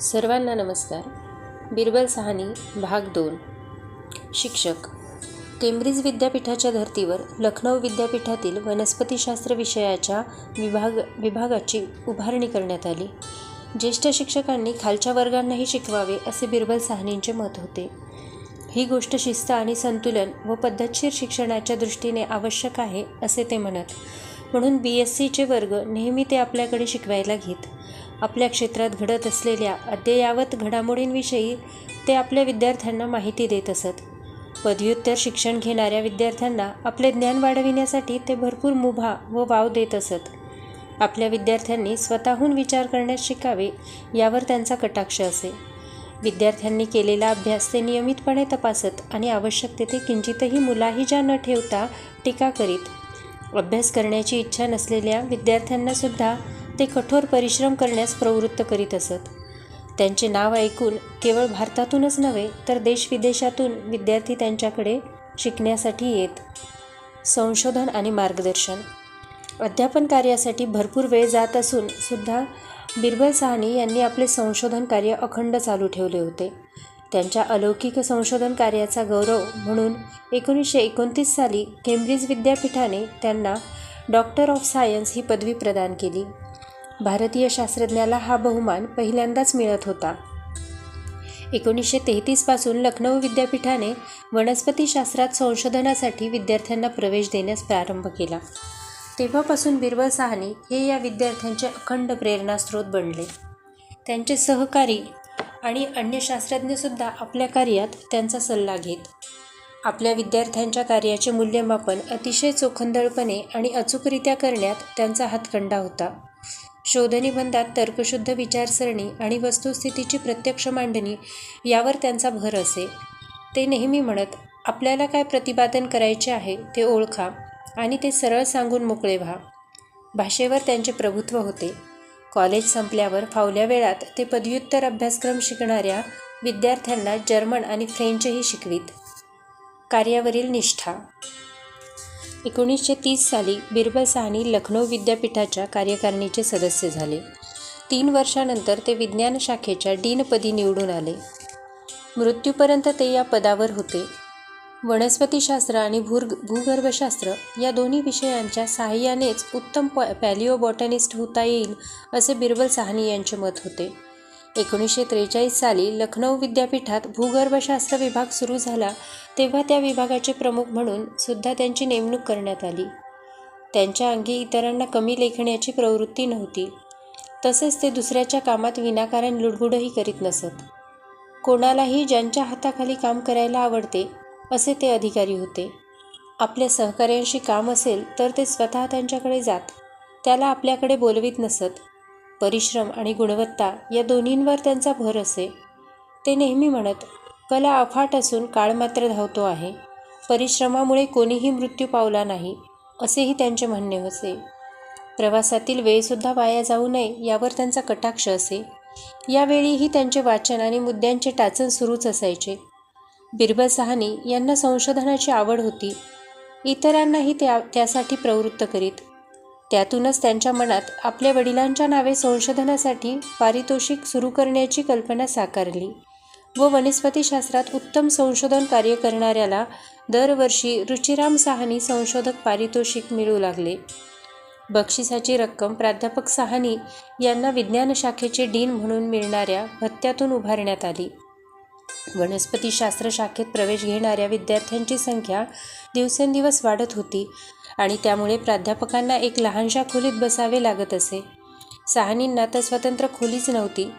सर्वांना नमस्कार. बिरबल सहानी भाग दोन. शिक्षक. केम्ब्रिज विद्यापीठाच्या धर्तीवर लखनौ विद्यापीठातील वनस्पतीशास्त्र विषयाच्या विभाग विभागाची उभारणी करण्यात आली. ज्येष्ठ शिक्षकांनी खालच्या वर्गांनाही शिकवावे असे बिरबल साहनींचे मत होते. ही गोष्ट शिस्त आणि संतुलन व पद्धतशीर शिक्षणाच्या दृष्टीने आवश्यक आहे असे ते म्हणत. म्हणून बी एस सीचे वर्ग नेहमी ते आपल्याकडे शिकवायला घेत. आपल्या क्षेत्रात घडत असलेल्या अद्ययावत घडामोडींविषयी ते आपल्या विद्यार्थ्यांना माहिती देत असत. पदव्युत्तर शिक्षण घेणाऱ्या विद्यार्थ्यांना आपले ज्ञान वाढविण्यासाठी ते भरपूर मुभा व वाव देत असत. आपल्या विद्यार्थ्यांनी स्वतःहून विचार करण्यास शिकावे यावर त्यांचा कटाक्ष असे. विद्यार्थ्यांनी केलेला अभ्यास ते नियमितपणे तपासत आणि आवश्यक तेथे किंचितही मुलाहिजा न ठेवता टीका करीत. अभ्यास करण्याची इच्छा नसलेल्या विद्यार्थ्यांनासुद्धा ते कठोर परिश्रम करण्यास प्रवृत्त करीत असत. त्यांचे नाव ऐकून केवळ भारतातूनच नव्हे तर देशविदेशातून विद्यार्थी त्यांच्याकडे शिकण्यासाठी येत. संशोधन आणि मार्गदर्शन. अध्यापन कार्यासाठी भरपूर वेळ जात असून सुद्धा बिरबल साहनी यांनी आपले संशोधन कार्य अखंड चालू ठेवले होते. त्यांच्या अलौकिक संशोधन कार्याचा गौरव म्हणून एकोणीसशे एकोणतीस साली केम्ब्रिज विद्यापीठाने त्यांना डॉक्टर ऑफ सायन्स ही पदवी प्रदान केली. भारतीय शास्त्रज्ञाला हा बहुमान पहिल्यांदाच मिळत होता. एकोणीसशे तेहतीसपासून लखनौ विद्यापीठाने वनस्पतीशास्त्रात संशोधनासाठी विद्यार्थ्यांना प्रवेश देण्यास प्रारंभ केला. तेव्हापासून बिरबल साहनी हे या विद्यार्थ्यांचे अखंड प्रेरणास्रोत बनले. त्यांचे सहकारी आणि अन्य शास्त्रज्ञसुद्धा आपल्या कार्यात त्यांचा सल्ला घेत. आपल्या विद्यार्थ्यांच्या कार्याचे मूल्यमापन अतिशय चोखंदळपणे आणि अचूकरित्या करण्यात त्यांचा हातखंडा होता. शोधनिबंधात तर्कशुद्ध विचारसरणी आणि वस्तुस्थितीची प्रत्यक्ष मांडणी यावर त्यांचा भर असे. ते नेहमी म्हणत आपल्याला काय प्रतिपादन करायचे आहे ते ओळखा आणि ते सरळ सांगून मोकळे व्हा. भाषेवर त्यांचे प्रभुत्व होते. कॉलेज संपल्यावर फावल्या वेळात ते पदव्युत्तर अभ्यासक्रम शिकणाऱ्या विद्यार्थ्यांना जर्मन आणि फ्रेंचही शिकवीत. कार्यावरील निष्ठा एकोणीसशे तीस साली बिरबल साहनी लखनौ विद्यापीठाच्या कार्यकारिणीचे सदस्य झाले. तीन वर्षानंतर ते विज्ञान शाखेच्या डीनपदी निवडून आले. मृत्यूपर्यंत ते या पदावर होते. वनस्पतीशास्त्र आणि भूर्ग भूगर्भशास्त्र या दोन्ही विषयांच्या सहाय्यानेच उत्तम प पॅलिओ होता येईल असे बिरबल साहनी यांचे मत होते. एकोणीसशे त्रेचाळीस साली लखनौ विद्यापीठात भूगर्भशास्त्र विभाग सुरू झाला तेव्हा त्या विभागाचे प्रमुख म्हणून सुद्धा त्यांची नेमणूक करण्यात आली. त्यांच्या अंगी इतरांना कमी लेखण्याची प्रवृत्ती नव्हती. तसेच ते दुसऱ्याच्या कामात विनाकारण लुडबुडही करीत नसत. कोणालाही ज्यांच्या हाताखाली काम करायला आवडते असे ते अधिकारी होते. आपल्या सहकार्यांशी काम असेल तर ते स्वतः त्यांच्याकडे जात त्याला आपल्याकडे बोलवीत नसत. परिश्रम आणि गुणवत्ता या दोन्हींवर त्यांचा भर असे. ते नेहमी म्हणत कला अफाट असून काळ मात्र धावतो आहे. परिश्रमामुळे कोणीही मृत्यू पावला नाही असेही त्यांचे म्हणणे होते प्रवासातील वेळसुद्धा वाया जाऊ नये यावर त्यांचा कटाक्ष असे. यावेळीही त्यांचे वाचन आणि मुद्द्यांचे टाचन सुरूच असायचे. बिरबल सहानी यांना संशोधनाची आवड होती. इतरांनाही त्या त्यासाठी प्रवृत्त करीत त्यातूनच त्यांच्या मनात आपल्या वडिलांच्या नावे संशोधनासाठी पारितोषिक सुरू करण्याची कल्पना साकारली व वनस्पतीशास्त्रात उत्तम संशोधन कार्य करणाऱ्याला दरवर्षी रुचिराम साहनी संशोधक पारितोषिक मिळू लागले. बक्षिसाची रक्कम प्राध्यापक साहनी यांना विज्ञान शाखेचे डीन म्हणून मिळणाऱ्या भत्त्यातून उभारण्यात आली. वनस्पतीशास्त्र शाखेत प्रवेश घेणाऱ्या विद्यार्थ्यांची संख्या दिवसेंदिवस वाढत होती आणि त्यामुळे प्राध्यापकांना एक लहानशा खोलीत बसावे लागत असे. सहानींना तर स्वतंत्र खोलीच नव्हती.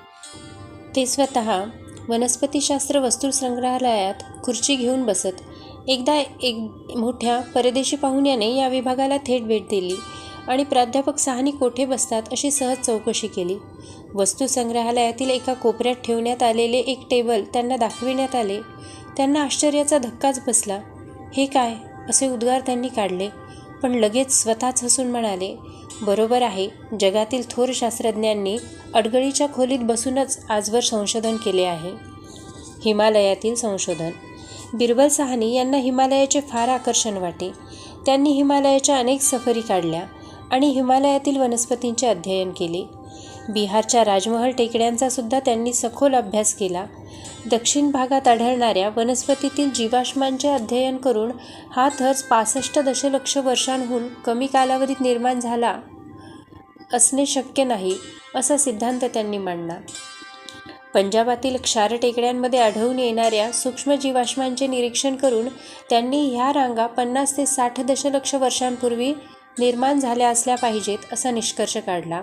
ते स्वतः वनस्पतीशास्त्र वस्तुसंग्रहालयात खुर्ची घेऊन बसत एकदा एक मोठ्या परदेशी पाहुण्याने या विभागाला थेट भेट दिली आणि प्राध्यापक सहानी कोठे बसतात अशी सहज चौकशी केली. वस्तुसंग्रहालयातील एका कोपऱ्यात ठेवण्यात आलेले एक टेबल त्यांना दाखविण्यात आले. त्यांना आश्चर्याचा धक्काच बसला. हे काय? असे उद्गार त्यांनी काढले. पण लगेच स्वतःच हसून म्हणाले बरोबर आहे. जगातील थोर शास्त्रज्ञांनी अडगळीच्या खोलीत बसूनच आजवर संशोधन केले आहे. हिमालयातील संशोधन. बिरबल सहानी यांना हिमालयाचे फार आकर्षण वाटे. त्यांनी हिमालयाच्या अनेक सफरी काढल्या आणि हिमालयातील वनस्पतींचे अध्ययन केले. बिहारच्या राजमहल टेकड्यांचा सुद्धा त्यांनी सखोल अभ्यास केला. दक्षिण भागात आढळणाऱ्या वनस्पतीतील जीवाश्मांचे अध्ययन करून हा थर पासष्ट दशलक्ष वर्षांहून कमी कालावधीत निर्माण झाला असणे शक्य नाही असा सिद्धांत त्यांनी मांडला. पंजाबातील क्षार टेकड्यांमध्ये आढळून येणाऱ्या सूक्ष्म जीवाश्मांचे निरीक्षण करून त्यांनी ह्या रांगा पन्नास ते साठ दशलक्ष वर्षांपूर्वी निर्माण झाल्या असल्या पाहिजेत असा निष्कर्ष काढला.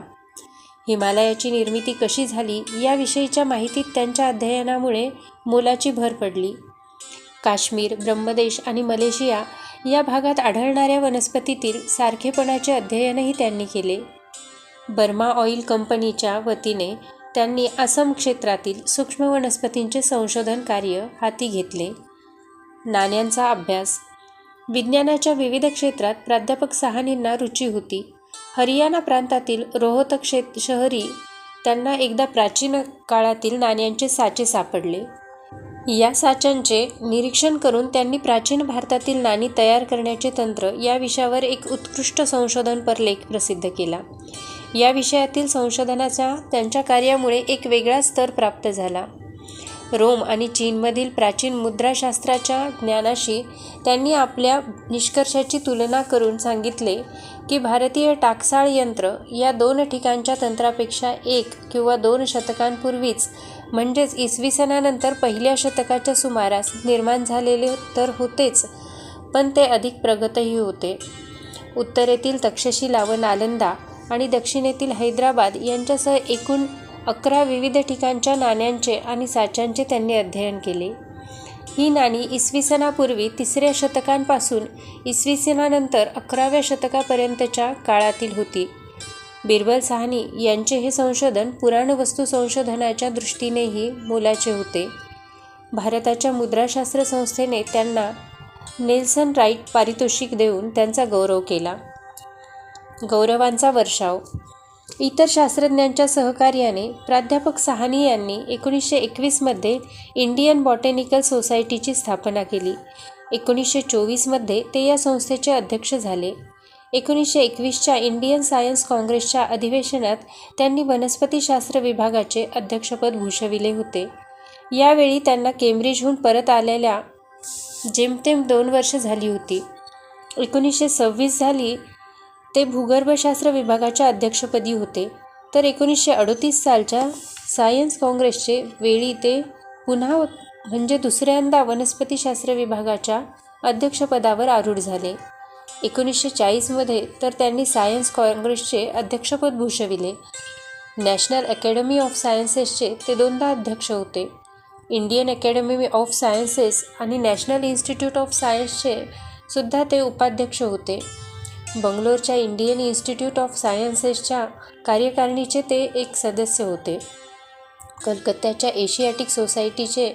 हिमालयाची निर्मिती कशी झाली याविषयीच्या माहितीत त्यांच्या अध्ययनामुळे मोलाची भर पडली. काश्मीर ब्रह्मदेश आणि मलेशिया या भागात आढळणाऱ्या वनस्पतीतील सारखेपणाचे अध्ययनही त्यांनी केले. बर्मा ऑइल कंपनीच्या वतीने त्यांनी आसाम क्षेत्रातील सूक्ष्म वनस्पतींचे संशोधन कार्य हाती घेतले. नाण्यांचा अभ्यास. विज्ञानाच्या विविध क्षेत्रात प्राध्यापक सहानींना रुची होती. हरियाणा प्रांतातील रोहतक क्षेत्र शहरी त्यांना एकदा प्राचीन काळातील नाण्यांचे साचे सापडले. या साच्यांचे निरीक्षण करून त्यांनी प्राचीन भारतातील नाणी तयार करण्याचे तंत्र या विषयावर एक उत्कृष्ट संशोधनपर लेख प्रसिद्ध केला. या विषयातील संशोधनाचा त्यांच्या कार्यामुळे एक वेगळा स्तर प्राप्त झाला. रोम आणि चीनमधील प्राचीन मुद्राशास्त्राच्या ज्ञानाशी त्यांनी आपल्या निष्कर्षाची तुलना करून सांगितले की भारतीय टाकसाळ यंत्र या दोन ठिकाणच्या तंत्रापेक्षा एक किंवा दोन शतकांपूर्वीच म्हणजेच इसवी सणानंतर पहिल्या शतकाच्या सुमारास निर्माण झालेले तर होतेच पण ते अधिक प्रगतही होते. उत्तरेतील तक्षशिला व नालंदा आणि दक्षिणेतील हैदराबाद यांच्यासह एकूण अकरा विविध ठिकाणच्या नाण्यांचे आणि साच्यांचे त्यांनी अध्ययन केले. ही नाणी इसवी सणापूर्वी तिसऱ्या शतकांपासून इसवी सणानंतर अकराव्या शतकापर्यंतच्या काळातील होती. बिरबल साहनी यांचे हे संशोधन पुराणवस्तू संशोधनाच्या दृष्टीनेही मोलाचे होते. भारताच्या मुद्राशास्त्र संस्थेने त्यांना नेल्सन राईट पारितोषिक देऊन त्यांचा गौरव केला. गौरवांचा वर्षाव इतर शास्त्रज्ञांच्या सहकार्याने प्राध्यापक साहनी यांनी एकोणीसशे एकवीसमध्ये इंडियन बॉटॅनिकल सोसायटीची स्थापना केली. एकोणीसशे चोवीसमध्ये ते या संस्थेचे अध्यक्ष झाले. एकोणीसशे एकवीसच्या इंडियन सायन्स काँग्रेसच्या अधिवेशनात त्यांनी वनस्पतीशास्त्र विभागाचे अध्यक्षपद भूषविले होते. यावेळी त्यांना केम्ब्रिजहून परत आलेल्या जेमतेम दोन वर्ष झाली होती. एकोणीसशे सव्वीस झाली ते भूगर्भशास्त्र विभागाच्या अध्यक्षपदी होते. तर एकोणीसशे अडोतीस सालच्या सायन्स काँग्रेसचे वेळी ते पुन्हा म्हणजे दुसऱ्यांदा वनस्पतीशास्त्र विभागाच्या अध्यक्षपदावर आरूढ झाले. एकोणीसशे चाळीसमध्ये तर त्यांनी सायन्स काँग्रेसचे अध्यक्षपद भूषविले. नॅशनल अकॅडमी ऑफ सायन्सेसचे ते दोनदा अध्यक्ष होते. इंडियन अकॅडमी ऑफ सायन्सेस आणि नॅशनल इन्स्टिट्यूट ऑफ सायन्सचे सुद्धा ते उपाध्यक्ष होते. बंगलोरच्या इंडियन इन्स्टिट्यूट ऑफ सायन्सेसच्या कार्यकारिणीचे ते एक सदस्य होते. कलकत्त्याच्या एशियाटिक सोसायटीचे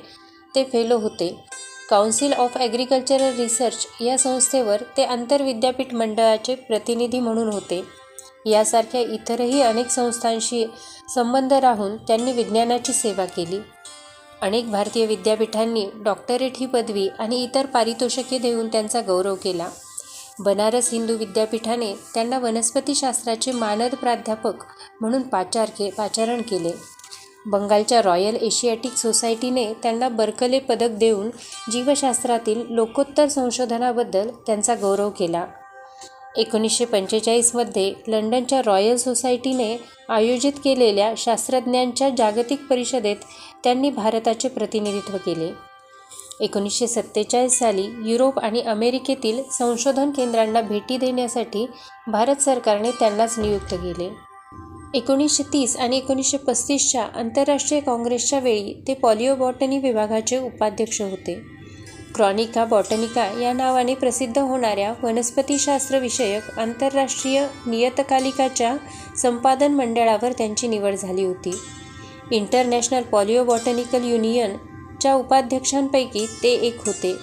ते फेलो होते. काउन्सिल ऑफ ॲग्रिकल्चरल रिसर्च या संस्थेवर ते आंतरविद्यापीठ मंडळाचे प्रतिनिधी म्हणून होते. यासारख्या इतरही अनेक संस्थांशी संबंध राहून त्यांनी विज्ञानाची सेवा केली. अनेक भारतीय विद्यापीठांनी डॉक्टरेट ही पदवी आणि इतर पारितोषिके देऊन त्यांचा गौरव केला. बनारस हिंदू विद्यापीठाने त्यांना वनस्पतीशास्त्राचे मानद प्राध्यापक म्हणून पाचार के पाचारण केले. बंगालच्या रॉयल एशियाटिक सोसायटीने त्यांना बर्कले पदक देऊन जीवशास्त्रातील लोकोत्तर संशोधनाबद्दल त्यांचा गौरव केला. एकोणीसशे पंचेचाळीसमध्ये लंडनच्या रॉयल सोसायटीने आयोजित केलेल्या शास्त्रज्ञांच्या जागतिक परिषदेत त्यांनी भारताचे प्रतिनिधित्व केले. एकोणीसशे सत्तेचाळीस साली युरोप आणि अमेरिकेतील संशोधन केंद्रांना भेटी देण्यासाठी भारत सरकारने त्यांनाच नियुक्त केले. एकोणीसशे तीस आणि एकोणीसशे पस्तीसच्या आंतरराष्ट्रीय काँग्रेसच्या वेळी ते पॉलिओबॉटनी विभागाचे उपाध्यक्ष होते. क्रॉनिका बॉटनिका या नावाने प्रसिद्ध होणाऱ्या वनस्पतीशास्त्रविषयक आंतरराष्ट्रीय नियतकालिकाच्या संपादन मंडळावर त्यांची निवड झाली होती. इंटरनॅशनल पॉलिओबॉटनिकल च्या उपाध्यक्षांपैकी ते एक होते.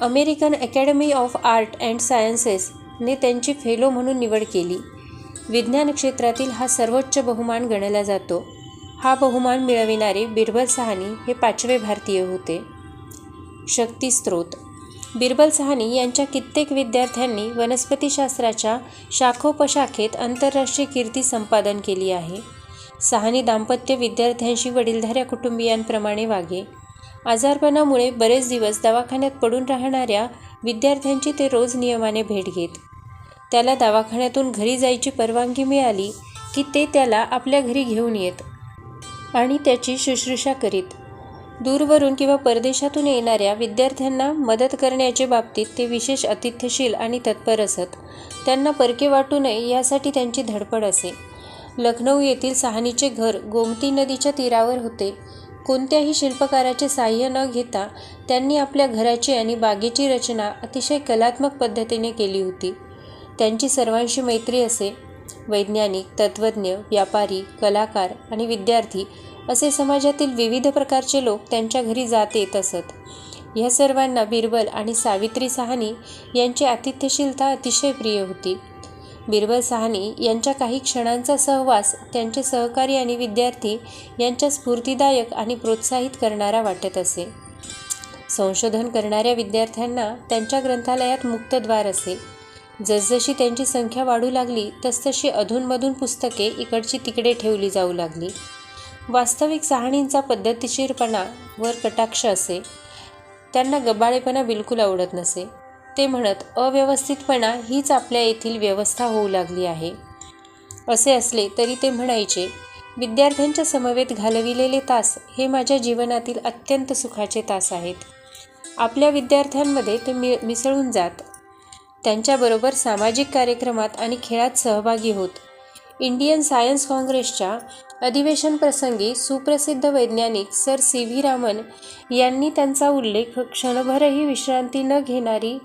American academy of art and सायन्सेसने त्यांची फेलो म्हणून निवड केली. विज्ञान क्षेत्रातील हा सर्वोच्च बहुमान गणला जातो. हा बहुमान मिळविणारे बिरबल सहानी हे पाचवे भारतीय होते. शक्तिस्त्रोत बिरबल सहानी यांच्या कित्येक विद्यार्थ्यांनी वनस्पतीशास्त्राच्या शाखोपशाखेत आंतरराष्ट्रीय कीर्ती संपादन केली आहे. सहानी दाम्पत्य विद्यार्थ्यांशी वडीलधाऱ्या कुटुंबियांप्रमाणे वागे. आजारपणामुळे बरेच दिवस दवाखान्यात पडून राहणाऱ्या विद्यार्थ्यांची ते रोज नियमाने भेट घेत. त्याला दवाखान्यातून घरी जायची परवानगी मिळाली की ते त्याला आपल्या घरी घेऊन येत आणि त्याची शुश्रूषा करीत. दूरवरून किंवा परदेशातून येणाऱ्या विद्यार्थ्यांना मदत करण्याच्या बाबतीत ते विशेष अतिथ्यशील आणि तत्पर असत. त्यांना परके वाटू नये यासाठी त्यांची धडपड असे. लखनौ येथील सहानीचे घर गोमती नदीच्या तीरावर होते. कोणत्याही शिल्पकाराचे साह्य न घेता त्यांनी आपल्या घराची आणि बागेची रचना अतिशय कलात्मक पद्धतीने केली होती. त्यांची सर्वांशी मैत्री असे वैज्ञानिक तत्त्वज्ञ व्यापारी कलाकार आणि विद्यार्थी असे समाजातील विविध प्रकारचे लोक त्यांच्या घरी जात येत असत. ह्या सर्वांना बिरबल आणि सावित्री सहानी यांची आतिथ्यशीलता अतिशय प्रिय होती. बिरबल सहानी यांच्या काही क्षणांचा सहवास त्यांचे सहकारी आणि विद्यार्थी यांच्या स्फूर्तिदायक आणि प्रोत्साहित करणारा वाटत असे. संशोधन करणाऱ्या विद्यार्थ्यांना त्यांच्या ग्रंथालयात मुक्तद्वार असे. जसजशी त्यांची संख्या वाढू लागली तसतशी अधूनमधून पुस्तके इकडची तिकडे ठेवली जाऊ लागली. वास्तविक सहाणींचा पद्धतशीरपणा वर कटाक्ष असे. त्यांना गबाळेपणा बिलकुल आवडत नसे. ते म्हणत अव्यवस्थितपणा हीच आपल्या येथील व्यवस्था होऊ लागली आहे. असे असले तरी ते म्हणायचे विद्यार्थ्यांच्या समवेत घालविलेले तास हे माझ्या जीवनातील अत्यंत सुखाचे तास आहेत. आपल्या विद्यार्थ्यांमध्ये ते मि मिसळून जात. त्यांच्याबरोबर सामाजिक कार्यक्रमात आणि खेळात सहभागी होत. इंडियन सायन्स काँग्रेसच्या अधिवेशनप्रसंगी सुप्रसिद्ध वैज्ञानिक सर सी व्ही रामन यांनी त्यांचा उल्लेख क्षणभरही विश्रांती न घेणारी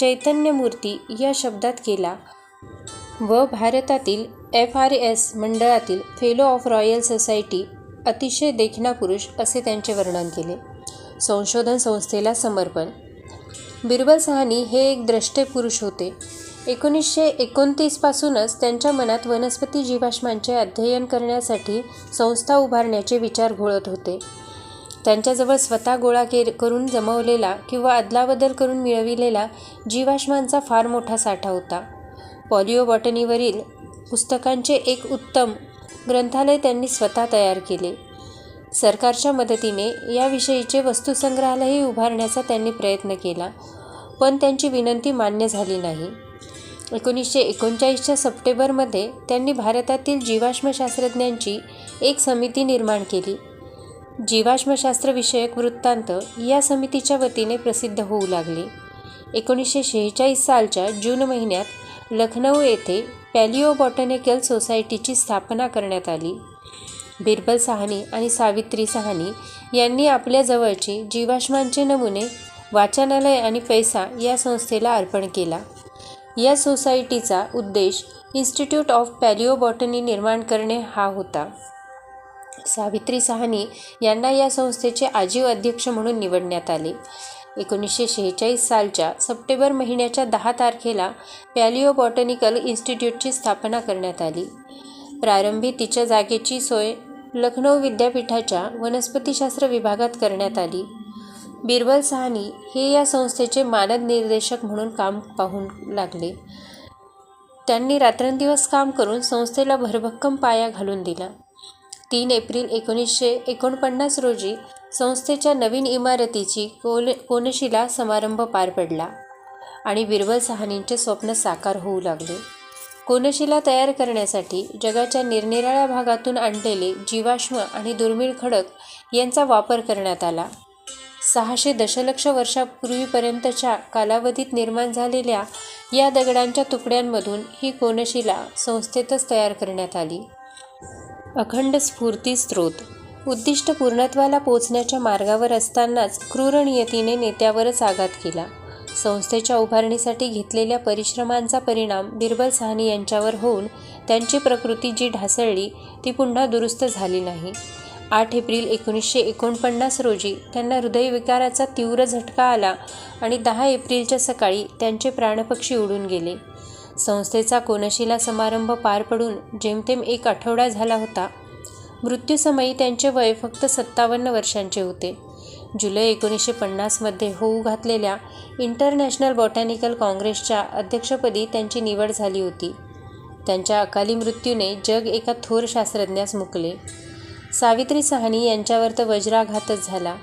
चैतन्यमूर्ती या शब्दात केला. व भारतातील एफ आर एस मंडळातील फेलो ऑफ रॉयल सोसायटी अतिशय देखणा पुरुष असे त्यांचे वर्णन केले. संशोधन संस्थेला समर्पण. बिरबल सहानी हे एक द्रष्टे पुरुष होते. एकोणीसशे एकोणतीसपासूनच त्यांच्या मनात वनस्पती जीवाश्मांचे अध्ययन करण्यासाठी संस्था उभारण्याचे विचार घोळत होते. त्यांच्याजवळ स्वतः गोळा के करून जमवलेला किंवा अदलाबदल करून मिळविलेला जीवाश्मांचा फार मोठा साठा होता. पॉलिओ बॉटनीवरील पुस्तकांचे एक उत्तम ग्रंथालय त्यांनी स्वतः तयार केले. सरकारच्या मदतीने याविषयीचे वस्तुसंग्रहालयही उभारण्याचा त्यांनी प्रयत्न केला पण त्यांची विनंती मान्य झाली नाही. एकोणीसशे एकोणचाळीसच्या सप्टेंबरमध्ये त्यांनी भारतातील जीवाश्मशास्त्रज्ञांची एक समिती निर्माण केली. जीवाश्मशास्त्रविषयक वृत्तांत या समितीच्या वतीने प्रसिद्ध होऊ लागले. एकोणीसशे शेहेचाळीस सालच्या जून महिन्यात लखनौ येथे पॅलिओ बॉटनिकल सोसायटीची स्थापना करण्यात आली. बिरबल सहानी आणि सावित्री सहानी यांनी आपल्या जवळचे जीवाश्मांचे नमुने वाचनालय आणि पैसा या संस्थेला अर्पण केला. या सोसायटीचा उद्देश इन्स्टिट्यूट ऑफ पॅलिओबॉटनी निर्माण करणे हा होता. सावित्री सहानी यांना या संस्थेचे आजीव अध्यक्ष म्हणून निवडण्यात आले. एकोणीसशे शेहेचाळीस सालच्या सप्टेंबर महिन्याच्या दहा तारखेला पॅलिओ बॉटनिकल इन्स्टिट्यूटची स्थापना करण्यात आली. प्रारंभी तिच्या जागेची सोय लखनौ विद्यापीठाच्या वनस्पतीशास्त्र विभागात करण्यात आली. बिरबल सहानी हे या संस्थेचे मानद निर्देशक म्हणून काम पाहून लागले. त्यांनी रात्रंदिवस काम करून संस्थेला भरभक्कम पाया घालून दिला. तीन एप्रिल एकोणीसशे एकोणपन्नास रोजी संस्थेच्या नवीन इमारतीची कोल कोनशिला समारंभ पार पडला आणि बिरबल सहानींचे स्वप्न साकार होऊ लागले. कोनशिला तयार करण्यासाठी जगाच्या निरनिराळ्या भागातून आणलेले जीवाश्म आणि दुर्मिळ खडक यांचा वापर करण्यात आला. सहाशे दशलक्ष वर्षापूर्वीपर्यंतच्या कालावधीत निर्माण झालेल्या या दगडांच्या तुकड्यांमधून ही कोनशिला संस्थेतच तयार करण्यात आली. अखंड स्फूर्ती स्रोत उद्दिष्ट पूर्णत्वाला पोचण्याच्या मार्गावर असतानाच क्रूर नियतीने नेत्यावरच आघात केला. संस्थेच्या उभारणीसाठी घेतलेल्या परिश्रमांचा परिणाम बिरबल साहनी यांच्यावर होऊन त्यांची प्रकृती जी ढासळली ती पुन्हा दुरुस्त झाली नाही. आठ एप्रिल एकोणीसशे एकोणपन्नास रोजी त्यांना हृदयविकाराचा तीव्र झटका आला आणि दहा एप्रिलच्या सकाळी त्यांचे प्राणपक्षी उडून गेले. संस्थेचा कोनशिला समारंभ पार पडून जेमतेम एक आठवडा झाला होता मृत्यूसमयी त्यांचे वय फक्त सत्तावन्न वर्षांचे होते. जुलै एकोणीसशे पन्नासमध्ये होऊ घातलेल्या इंटरनॅशनल बॉटॅनिकल काँग्रेसच्या अध्यक्षपदी त्यांची निवड झाली होती. त्यांच्या अकाली मृत्यूने जग एका थोर शास्त्रज्ञास मुकले. सावित्री साहनी यांच्यावर तर वज्राघातच झाला.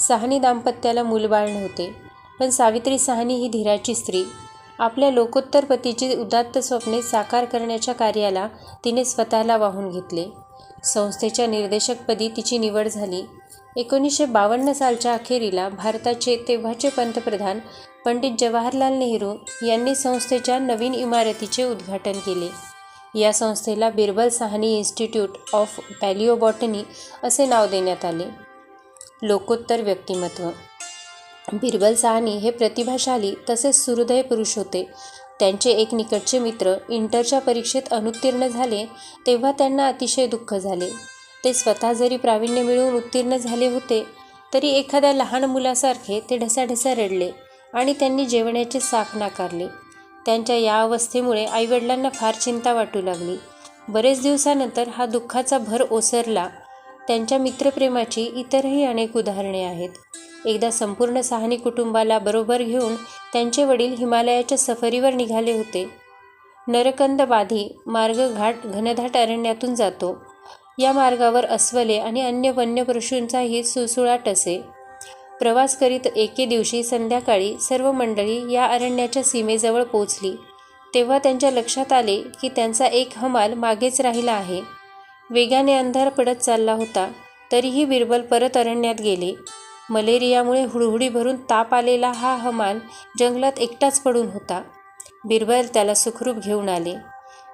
साहनी दाम्पत्याला मूलबाळ नव्हते पण सावित्री साहनी ही धीराची स्त्री. आपल्या लोकोत्तर पतीची उदात्त स्वप्ने साकार करण्याच्या कार्याला तिने स्वतःला वाहून घेतले. संस्थेच्या निर्देशकपदी तिची निवड झाली. एकोणीसशे बावन्न सालच्या अखेरीला भारताचे तेव्हाचे पंतप्रधान पंडित जवाहरलाल नेहरू यांनी संस्थेच्या नवीन इमारतीचे उद्घाटन केले. या संस्थेला Birbal Sahni institute of palaeobotany असे नाव देण्यात आले. लोकोत्तर व्यक्तिमत्व बिरबल साहनी हे प्रतिभाशाली तसेच सुहृदय पुरुष होते. त्यांचे एक निकटचे मित्र इंटरच्या परीक्षेत अनुत्तीर्ण झाले तेव्हा त्यांना अतिशय दुःख झाले. ते स्वतः जरी प्रावीण्य मिळवून उत्तीर्ण झाले होते तरी एखाद्या लहान मुलासारखे ते ढसाढसा रडले आणि त्यांनी जेवण्याचे साक नाकारले. त्यांच्या या अवस्थेमुळे आईवडिलांना फार चिंता वाटू लागली. बरेच दिवसानंतर हा दुःखाचा भर ओसरला. त्यांच्या मित्रप्रेमाची इतरही अनेक उदाहरणे आहेत. एकदा संपूर्ण साहनी कुटुंबाला बरोबर घेऊन त्यांचे वडील हिमालयाच्या सफरीवर निघाले होते. नरकंद बाधी मार्ग घाट घनदाट अरण्यातून जातो. या मार्गावर अस्वले आणि अन्य वन्य पशूंचाही सुळसुळाट असे. प्रवास करीत एके दिवशी संध्याकाळी सर्व मंडळी या अरण्याच्या सीमेजवळ पोचली तेव्हा त्यांच्या लक्षात आले की त्यांचा एक हमाल मागेच राहिला आहे. वेगाने अंधार पडत चालला होता. तरीही बिरबल परत अरण्यात गेले. मलेरियामुळे हुडहुडी भरून ताप आलेला हा हमाल जंगलात एकटाच पडून होता. बिरबल त्याला सुखरूप घेऊन आले.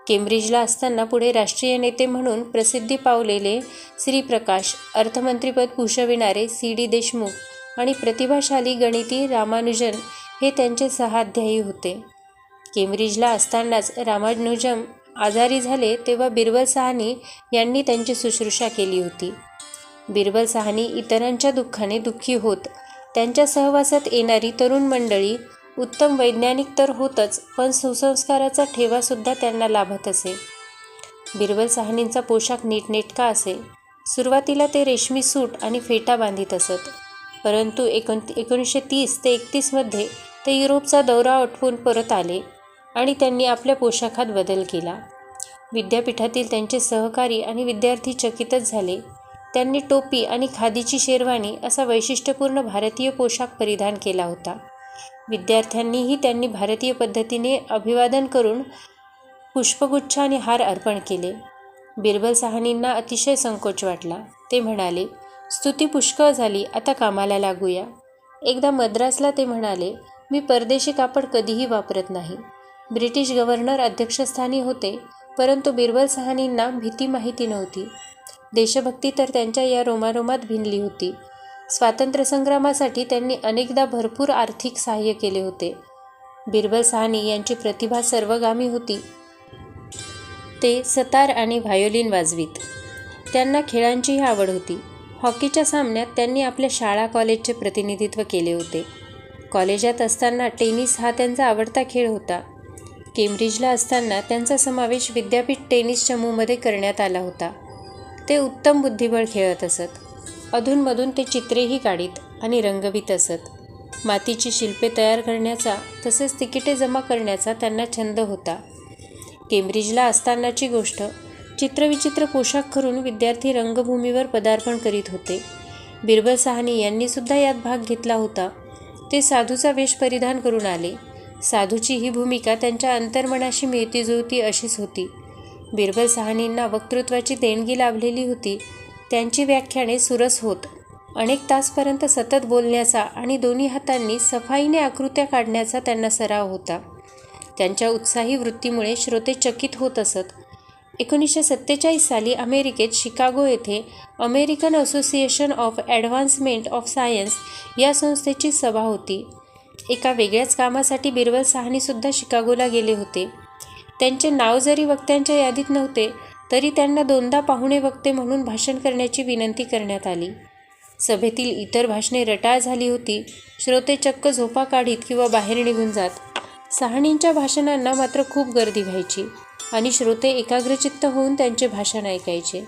केम्ब्रिजला असताना पुढे राष्ट्रीय नेते म्हणून प्रसिद्धी पावलेले श्रीप्रकाश अर्थमंत्रीपद भूषविणारे सी डी देशमुख आणि प्रतिभाशाली गणिती रामानुजन हे त्यांचे सहाध्यायी होते. केम्ब्रिजला असतानाच रामानुजम आजारी झाले तेव्हा बिरबल साहनी यांनी त्यांची शुश्रूषा केली होती. बिरबल साहनी इतरांच्या दुःखाने दुःखी होत. त्यांच्या सहवासात येणारी तरुण मंडळी उत्तम वैज्ञानिक तर होतच पण सुसंस्काराचा ठेवासुद्धा त्यांना लाभत असे. बिरबल साहनींचा पोशाख नीटनेटका असे. सुरुवातीला ते रेशमी सूट आणि फेटा बांधित असत. परंतु एकोण एकोणीसशे तीस ते एकतीसमध्ये ते युरोपचा दौरा आटपून परत आले आणि त्यांनी आपल्या पोशाखात बदल केला. विद्यापीठातील त्यांचे सहकारी आणि विद्यार्थी चकितच झाले. त्यांनी टोपी आणि खादीची शेरवानी असा वैशिष्ट्यपूर्ण भारतीय पोशाख परिधान केला होता. विद्यार्थ्यांनीही त्यांनी भारतीय पद्धतीने अभिवादन करून पुष्पगुच्छ आणि हार अर्पण केले. बिरबल साहनींना अतिशय संकोच वाटला. ते म्हणाले स्तुती पुष्कळ झाली आता कामाला लागूया. एकदा मद्रासला ते म्हणाले मी परदेशी कापड कधीही वापरत नाही. ब्रिटिश गव्हर्नर अध्यक्षस्थानी होते. परंतु बिरबल सहानींना भीती माहिती नव्हती. देशभक्ती तर त्यांच्या या रोमारोमात भिनली होती. स्वातंत्र्यसंग्रामासाठी त्यांनी अनेकदा भरपूर आर्थिक सहाय्य केले होते. बिरबल सहानी यांची प्रतिभा सर्वगामी होती. ते सतार आणि व्हायोलिन वाजवीत. त्यांना खेळांचीही आवड होती. हॉकीच्या सामन्यात त्यांनी आपल्या शाळा कॉलेजचे प्रतिनिधित्व केले होते. कॉलेजात असताना टेनिस हा त्यांचा आवडता खेळ होता. केम्ब्रिजला असताना त्यांचा समावेश विद्यापीठ टेनिस चमूमध्ये करण्यात आला होता. ते उत्तम बुद्धिबळ खेळत असत. अधूनमधून ते चित्रेही काढीत आणि रंगवीत असत. मातीची शिल्पे तयार करण्याचा तसेच तिकिटे जमा करण्याचा त्यांना छंद होता. केम्ब्रिजला असतानाची गोष्ट चित्रविचित्र पोशाख करून विद्यार्थी रंगभूमीवर पदार्पण करीत होते. बिरबल साहनी यांनीसुद्धा यात भाग घेतला होता. ते साधूचा वेश परिधान करून आले. साधूची ही भूमिका त्यांच्या अंतर्मनाशी मिळती जुळती अशीच होती. बिरबल सहानींना वक्तृत्वाची देणगी लाभलेली होती. त्यांची व्याख्याने सुरस होत. अनेक तासपर्यंत सतत बोलण्याचा आणि दोन्ही हातांनी सफाईने आकृत्या काढण्याचा त्यांना सराव होता. त्यांच्या उत्साही वृत्तीमुळे श्रोते चकित होत असत. एकोणीसशे सत्तेचाळीस साली अमेरिकेत शिकागो येथे American association of advancement of science या संस्थेची सभा होती. एका वेगळ्याच कामासाठी बिरबल साहनीसुद्धा शिकागोला गेले होते. त्यांचे नाव जरी वक्त्यांच्या यादीत नव्हते तरी त्यांना दोनदा पाहुणे वक्ते म्हणून भाषण करण्याची विनंती करण्यात आली. सभेतील इतर भाषणे रटाळ झाली होती. श्रोते चक्क झोपा काढीत किंवा बाहेर निघून जात. सहाणींच्या भाषणांना मात्र खूप गर्दी व्हायची आणि श्रोते एकाग्रचित्त होऊन त्यांचे भाषण ऐकायचे.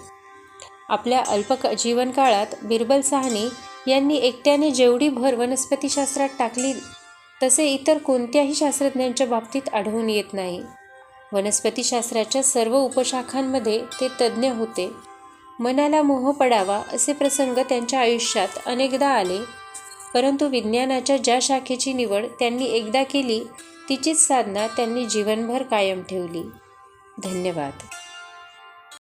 आपल्या अल्प जीवनकाळात बिरबल साहनी यांनी एकट्याने जेवढी भर वनस्पतीशास्त्रात टाकली तसे इतर कोणत्याही शास्त्रज्ञांच्या बाबतीत आढळून येत नाही. वनस्पतीशास्त्राच्या सर्व उपशाखांमध्ये ते तज्ज्ञ होते. मनाला मोह पडावा असे प्रसंग त्यांच्या आयुष्यात अनेकदा आले. परंतु विज्ञानाच्या ज्या शाखेची निवड त्यांनी एकदा केली तिचीच साधना त्यांनी जीवनभर कायम ठेवली. धन्यवाद.